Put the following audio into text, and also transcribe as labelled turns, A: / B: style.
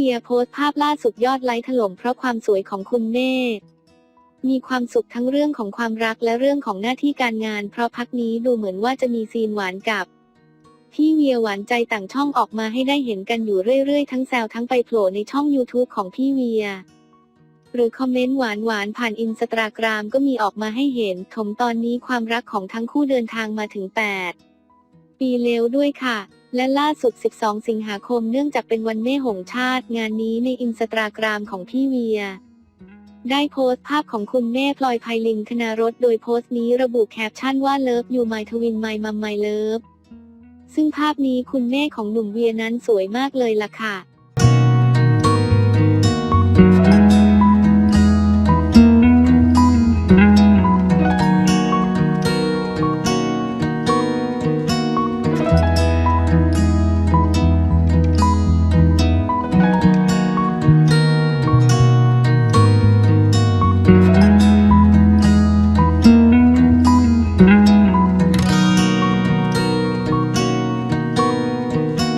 A: วียโพสต์ภาพล่าสุดยอดไลค์ถล่มเพราะความสวยของคุณเน่มีความสุขทั้งเรื่องของความรักและเรื่องของหน้าที่การงาน เพราะพักนี้ดูเหมือนว่าจะมีซีนหวานกับพี่เวียหวานใจต่างช่องออกมาให้ได้เห็นกันอยู่เรื่อยๆ ทั้งแซวทั้งไปโผล่ในช่อง YouTube ของพี่เวีย หรือคอมเมนต์หวานๆผ่านอินสตาแกรมก็มีออกมาให้เห็นถมตอนนี้ความรักของทั้งคู่เดินทางมาถึง 8 ปีแล้วด้วยค่ะ และล่าสุด 12 สิงหาคมเนื่องจากเป็นวันแม่หงชาติ งานนี้ในอินสตาแกรมของพี่เวีย ได้โพสต์ภาพของคุณแม่พลอยไพลินคณารถ โดยโพสต์นี้ระบุแคปชั่นว่า Love you my twin my mom my love ซึ่งภาพนี้คุณแม่ของหนุ่มเวียนั้นสวยมากเลยล่ะค่ะ